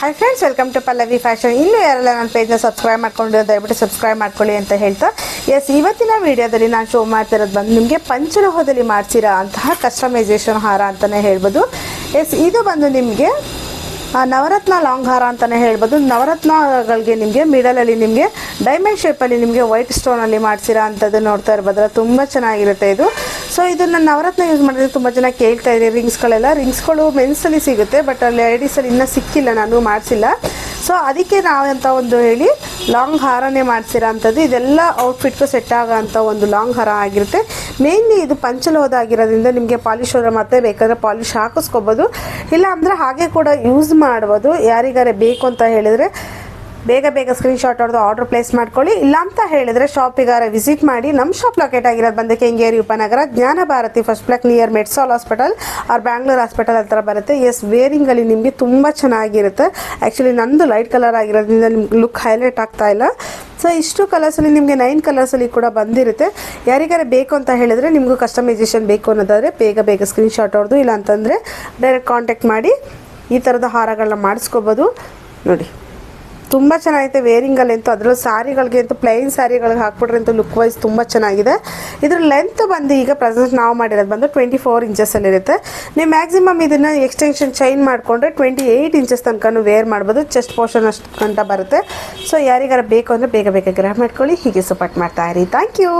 Hi friends welcome to Pallavi fashion ಇನ್ನೂ ಯಾರೆಲ್ಲ ನನ್ನ ಪೇಜ್ನ ಸಬ್ಸ್ಕ್ರೈಬ್ ಮಾಡ್ಕೊಂಡು ದಯವಿಟ್ಟು ಸಬ್ಸ್ಕ್ರೈಬ್ ಮಾಡ್ಕೊಳ್ಳಿ ಅಂತ ಹೇಳ್ತಾ. ಎಸ್ ಇವತ್ತಿನ ವಿಡಿಯೋದಲ್ಲಿ ನಾನು ಶೋ ಮಾಡ್ತಿರೋದು ಬಂದು ನಿಮಗೆ ಪಂಚಲೋಹದಲ್ಲಿ ಮಾಡ್ಸಿರೋ ಅಂತಹ ಕಸ್ಟಮೈಸೇಷನ್ ಹಾರ ಅಂತಲೇ ಹೇಳ್ಬೋದು. ಎಸ್ ಇದು ಬಂದು ನಿಮಗೆ ನವರತ್ನ ಲಾಂಗ್ ಹಾರ ಅಂತಲೇ ಹೇಳ್ಬೋದು. ನವರತ್ನಗಳಿಗೆ ನಿಮಗೆ ಮಿಡಲಲ್ಲಿ ನಿಮಗೆ ಡೈಮಂಡ್ ಶೇಪಲ್ಲಿ ನಿಮಗೆ ವೈಟ್ ಸ್ಟೋನಲ್ಲಿ ಮಾಡ್ಸಿರೋ ಅಂಥದ್ದು ನೋಡ್ತಾ ಇರ್ಬೋದಲ್ಲ, ತುಂಬ ಚೆನ್ನಾಗಿರುತ್ತೆ ಇದು. ಸೊ ಇದನ್ನು ನವರತ್ನ ಯೂಸ್ ಮಾಡಿದ್ರೆ ತುಂಬ ಜನ ಕೇಳ್ತಾ ಇದ್ದೀರಿ ರಿಂಗ್ಸ್ಗಳೆಲ್ಲ ರಿಂಗ್ಸ್ಗಳು ಮೆನ್ಸಲ್ಲಿ ಸಿಗುತ್ತೆ ಬಟ್ ಅಲ್ಲಿ ಲೇಡೀಸಲ್ಲಿ ಇನ್ನೂ ಸಿಕ್ಕಿಲ್ಲ, ನಾನು ಮಾಡಿಸಿಲ್ಲ. ಸೊ ಅದಕ್ಕೆ ನಾವಂತ ಒಂದು ಹೇಳಿ ಲಾಂಗ್ ಹಾರನೇ ಮಾಡ್ಸಿರೋ ಅಂಥದ್ದು ಇದೆಲ್ಲ ಔಟ್ಫಿಟ್ಗೂ ಸೆಟ್ ಆಗೋ ಒಂದು ಲಾಂಗ್ ಹಾರ ಆಗಿರುತ್ತೆ. ಮೇನ್ಲಿ ಇದು ಪಂಚಲೋದಾಗಿರೋದ್ರಿಂದ ನಿಮಗೆ ಪಾಲಿಶ್ ಹೋದ್ರೆ ಮತ್ತೆ ಬೇಕಾದರೆ ಪಾಲಿಶ್ ಹಾಕಿಸ್ಕೋಬೋದು. ಇಲ್ಲ ಅಂದರೆ ಹಾಗೆ ಕೂಡ ಯೂಸ್ ಮಾಡ್ಬೋದು. ಯಾರಿಗಾರೆ ಬೇಕು ಅಂತ ಹೇಳಿದರೆ ಬೇಗ ಬೇಗ ಸ್ಕ್ರೀನ್ಶಾಟ್ ಹೊಡೆದು ಆರ್ಡರ್ ಪ್ಲೇಸ್ ಮಾಡ್ಕೊಳ್ಳಿ. ಇಲ್ಲ ಅಂತ ಹೇಳಿದ್ರೆ ಶಾಪಿಗಾರ ವಿಸಿಟ್ ಮಾಡಿ ನಮ್ಮ ಶಾಪ್ ಲೊಕೇಟ್ ಆಗಿರೋದು ಬಂದು ಕೆಂಗೇರಿ ಉಪನಗರ Jnana Bharathi first block near Medsol hospital or Bangalore hospital ಹತ್ರ ಬರುತ್ತೆ. ಎಸ್ ವೇರಿಂಗಲ್ಲಿ ನಿಮಗೆ ತುಂಬ ಚೆನ್ನಾಗಿರುತ್ತೆ. ಆ್ಯಕ್ಚುಲಿ ನಂದು ಲೈಟ್ ಕಲರ್ ಆಗಿರೋದ್ರಿಂದ ನಿಮ್ಗೆ ಲುಕ್ ಹೈಲೈಟ್ ಆಗ್ತಾ ಇಲ್ಲ. ಸೊ ಇಷ್ಟು ಕಲರ್ಸಲ್ಲಿ ನಿಮಗೆ ನೈನ್ ಕಲರ್ಸಲ್ಲಿ ಕೂಡ ಬಂದಿರುತ್ತೆ. ಯಾರಿಗಾರ ಬೇಕು ಅಂತ ಹೇಳಿದ್ರೆ ನಿಮಗೂ ಕಸ್ಟಮೈಸೇಷನ್ ಬೇಕು ಅನ್ನೋದಾದರೆ ಬೇಗ ಬೇಗ ಸ್ಕ್ರೀನ್ಶಾಟ್ ಹೊಡೆದು ಇಲ್ಲ ಅಂತಂದರೆ ಡೈರೆಕ್ಟ್ ಕಾಂಟ್ಯಾಕ್ಟ್ ಮಾಡಿ ಈ ಥರದ ಹಾರಗಳನ್ನ ಮಾಡಿಸ್ಕೋಬೋದು. ನೋಡಿ. ತುಂಬ ಚೆನ್ನಾಗಿದೆ ವೇರಿಂಗಲ್ಲಿ ಅಂತೂ. ಅದರಲ್ಲೂ ಸಾರಿಗಳಿಗೆ ಅಂತೂ ಪ್ಲೈನ್ ಸಾರಿಗಳಿಗೆ ಹಾಕ್ಬಿಟ್ರೆ ಅಂತೂ ಲುಕ್ ವೈಸ್ ತುಂಬ ಚೆನ್ನಾಗಿದೆ. ಇದ್ರ ಲೆಂತ್ ಬಂದು ಈಗ ಪ್ರೆಸೆಂಟ್ ನಾವು ಮಾಡಿರೋದು ಬಂದು ಟ್ವೆಂಟಿ ಫೋರ್ ಇಂಚಸ್ಸಲ್ಲಿರುತ್ತೆ ನೀವು ಮ್ಯಾಕ್ಸಿಮಮ್ ಇದನ್ನು ಎಕ್ಸ್ಟೆನ್ಷನ್ ಚೈನ್ ಮಾಡಿಕೊಂಡ್ರೆ ಟ್ವೆಂಟಿ ಏಯ್ಟ್ ಇಂಚಸ್ ತನಕ ವೇರ್ ಮಾಡ್ಬೋದು. ಚೆಸ್ಟ್ ಪೋರ್ಷನ್ ಅಷ್ಟು ಗಂಟ ಬರುತ್ತೆ. ಸೊ ಯಾರಿಗಾರ ಬೇಕು ಅಂದರೆ ಬೇಗ ಬೇಗ ಗ್ರಹ ಮಾಡ್ಕೊಳ್ಳಿ. ಹೀಗೆ ಸಪೋರ್ಟ್ ಮಾಡ್ತಾ ಇರಿ. Thank you